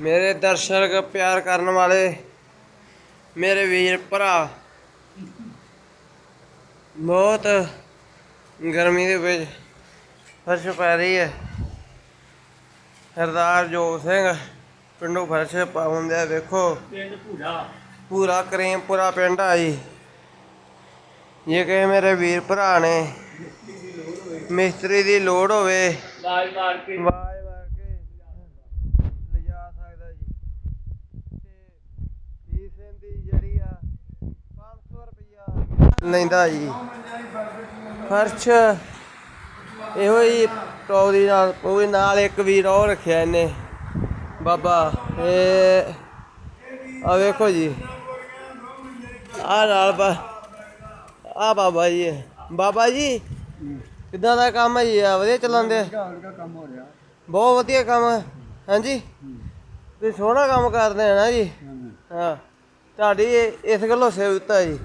ਮੇਰੇ ਦਰਸ਼ਕ ਪਿਆਰ ਕਰਨ ਵਾਲੇ ਮੇਰੇ ਵੀਰ ਭਰਾ ਬਹੁਤ ਗਰਮੀ ਦੇ ਵਿੱਚ ਫਰਸ਼ ਪੈ ਰਹੀ ਹੈ। ਸਰਦਾਰ ਜੋਗ ਸਿੰਘ ਪਿੰਡੋਂ ਫਰਸ਼ ਪਾਉਂਦੇ ਆ ਵੇਖੋ ਪਿੰਡ ਭੂੜਾ ਪੂਰਾ ਕਰੀਮਪੁਰਾ ਪਿੰਡ ਆ ਜੀ। ਜੇ ਕਿ ਮੇਰੇ ਵੀਰ ਭਰਾ ਨੇ ਮਿਸਤਰੀ ਦੀ ਲੋੜ ਹੋਵੇ ਲਾਜ ਮਾਰ ਕੇ ਲਿਜਾ ਸਕਦਾ ਜੀ ਤੇ ਫੀਸ ਇਹਦੀ ਜਿਹੜੀ ਆ 500 ਰੁਪਇਆ ਲੈਂਦਾ ਜੀ। ਫਰਸ਼ ਇਹੋ ਹੀ ਟੌਪ ਨਾਲ, ਪੂਰੀ ਨਾਲ ਇੱਕ ਵੀਰ ਉਹ ਰੱਖਿਆ ਇਹਨੇ। ਬਾਬਾ, ਇਹ ਆ ਵੇਖੋ ਜੀ। ਆ ਨਾਲ ਬਾ ਆ ਬਾਬਾ ਜੀ। ਬਾਬਾ ਜੀ, ਕਿੱਦਾਂ ਦਾ ਕੰਮ ਹੈ ਜੀ? ਆ ਵਧੀਆ ਚੱਲਣ ਦੇ ਕੰਮ ਹੋ ਰਿਹਾ ਬਹੁਤ ਵਧੀਆ ਕੰਮ ਹੈ ਹਾਂਜੀ? ਤੁਸੀਂ ਸੋਹਣਾ ਕੰਮ ਕਰਦੇ ਆ ਨਾ ਜੀ। ਹਾਂ। ਤੁਹਾਡੀ ਇਸ ਗੱਲੋਂ ਸੇਵਤਾ ਜੀ।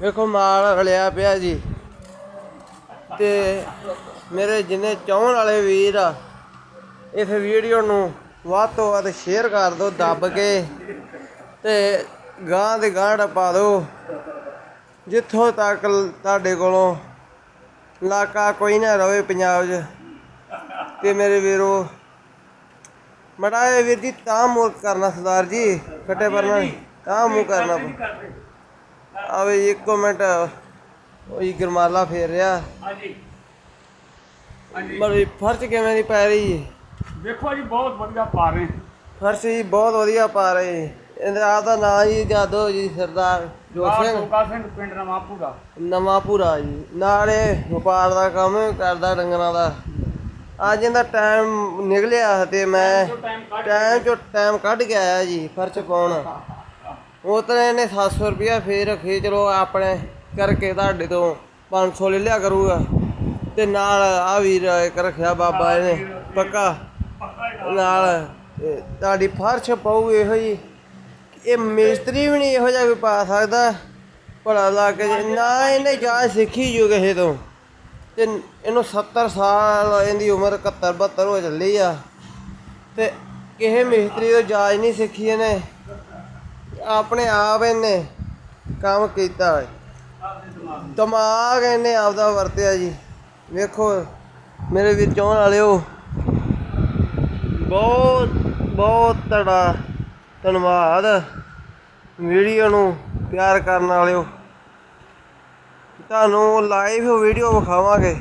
ਵੇਖੋ ਮਾਲ ਰਲਿਆ ਪਿਆ ਜੀ। ਤੇ ਮੇਰੇ ਜਿੰਨੇ ਚਾਹਣ ਵਾਲੇ ਵੀਰ ਆ ਇਸ ਵੀਡੀਓ ਨੂੰ ਵੱਧ ਤੋਂ ਵੱਧ ਸ਼ੇਅਰ ਕਰ ਦਿਓ ਦੱਬ ਕੇ। ਤੇ ਗਾਂ ਦੇ ਗਾਂਢ ਪਾ ਦਿਓ। ਜਿੱਥੋਂ ਤੱਕ ਤੁਹਾਡੇ ਕੋਲੋਂ ਇਲਾਕਾ ਕੋਈ ਨਾ ਰਵੇ ਪੰਜਾਬ 'ਚ। ਤੇ ਮੇਰੇ ਵੀਰੋ ਇਹ ਵੀਰ ਜੀ ਤਾਂ ਮੂੰਹ ਕਰਨਾ ਸਰਦਾਰ ਜੀ ਫਟੇ ਪਰਨਾ। ਤਾਂ ਮੂੰਹ ਕਰਨਾ ਆਵੇ ਇੱਕ ਮਿੰਟ। ਉਹੀ ਗਰਮਾਲਾ ਫੇਰ ਰਿਹਾ। ਹਾਂਜੀ। ਹਾਂਜੀ। ਮਰੀ ਫਰਸ਼ ਕਿਵੇਂ ਦੀ ਪੈ ਰਹੀ ਵੇਖੋ ਜੀ ਬਹੁਤ ਵਧੀਆ ਪਾ ਰਹੇ ਫਰਸ਼ ਜੀ ਬਹੁਤ ਵਧੀਆ ਪਾ ਰਹੇ। ਆਪ ਦਾ ਨਾਂ ਜੀ ਜਾਦੋ ਜੀ ਸਰਦਾਰ ਜੋਤ ਆ ਸਿੰਘ। ਟੋਕਾ ਸਿੰਘ ਪਿੰਡ ਨਵਾਂ ਭੂੜਾ ਨਵਾਂ ਪੂਰਾ ਜੀ। ਨਾਲੇ ਵਪਾਰ ਦਾ ਕੰਮ ਵੀ ਕਰਦਾ ਡੰਗਰਾਂ ਦਾ। ਅੱਜ ਇਹਦਾ ਟਾਈਮ ਨਿਕਲਿਆ ਤੇ ਮੈਂ ਟਾਈਮ ਚੋਂ ਟਾਈਮ ਕੱਢ ਕੇ ਆਇਆ ਜੀ ਫਰਸ਼ ਪਾਉਣ। ਉਹ ਤਾਂ ਇਹਨੇ 700 ਰੁਪਇਆ, ਫੇਰ ਰੱਖੀ ਚਲੋ ਆਪਣੇ ਕਰਕੇ ਤੁਹਾਡੇ ਤੋਂ 500 ਲੈ ਲਿਆ ਕਰੂਗਾ। ਤੇ ਨਾਲ ਆ ਵੀਰ ਇੱਕ ਰੱਖਿਆ ਬਾਬਾ ਇਹਨੇ, ਪੱਕਾ। ਨਾਲ ਤੁਹਾਡੀ ਫਰਸ਼ ਪਾਉ ਇਹੋ ਜੀ। ਇਹ ਮਿਸਤਰੀ ਵੀ ਨਹੀਂ ਇਹੋ ਜਿਹਾ ਕੋਈ ਪਾ ਸਕਦਾ। ਭਲਾ ਲਾ ਕੇ ਨਾ ਇਹਨੇ ਜਾ ਸਿੱਖੀ ਜੂ ਕਿਸੇ ਤੋਂ। ਤੇ ਇਹਨੂੰ 70 ਸਾਲ ਇਹਦੀ ਉਮਰ 71 72 ਹੋ ਚੱਲੀ ਆ। ਤੇ ਕਿਸੇ ਮਿਸਤਰੀ ਤੋਂ ਜਾਚ ਨਹੀਂ ਸਿੱਖੀ ਇਹਨੇ। ਆਪਣੇ ਆਪ ਇਹਨੇ ਕੰਮ ਕੀਤਾ ਹੈ ਦਿਮਾਗ ਇਹਨੇ ਆਪਦਾ ਵਰਤਿਆ ਜੀ। ਵੇਖੋ, ਮੇਰੇ ਵੀਰ ਚਾਹਣ ਵਾਲਿਓ। ਬਹੁਤ ਬਹੁਤ ਤੁਹਾਡਾ ਧੰਨਵਾਦ ਵੀਡੀਓ ਨੂੰ ਪਿਆਰ ਕਰਨ ਵਾਲਿਓ। ਤੁਹਾਨੂੰ ਲਾਈਵ ਵੀਡੀਓ ਵਿਖਾਵਾਂਗੇ।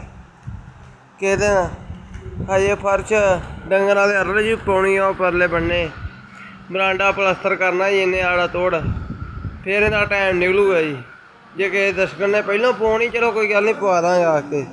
ਕਿਸ ਦਿਨ ਹਜੇ ਫਰਸ਼ ਡੰਗਰਾਂ ਦੇ ਅਰਲੇ ਜੀ ਪਾਉਣੀ ਆ, ਉਹ ਪਰਲੇ ਬੰਨੇ। ਬਰਾਂਡਾ ਪਲਸਤਰ ਕਰਨਾ ਜੀ ਇਹਨੇ ਆੜਾ ਤੋੜ। ਫਿਰ ਇਹਦਾ ਟਾਈਮ ਨਿਕਲੂਗਾ ਜੀ। ਜੇ ਕਿਸੇ ਦਰਸ਼ਕ ਨੇ ਪਹਿਲਾਂ ਪਾਉਣੀ ਚਲੋ ਕੋਈ ਗੱਲ ਨਹੀਂ ਪਵਾ ਦਾਂਗੇ ਆ ਕੇ।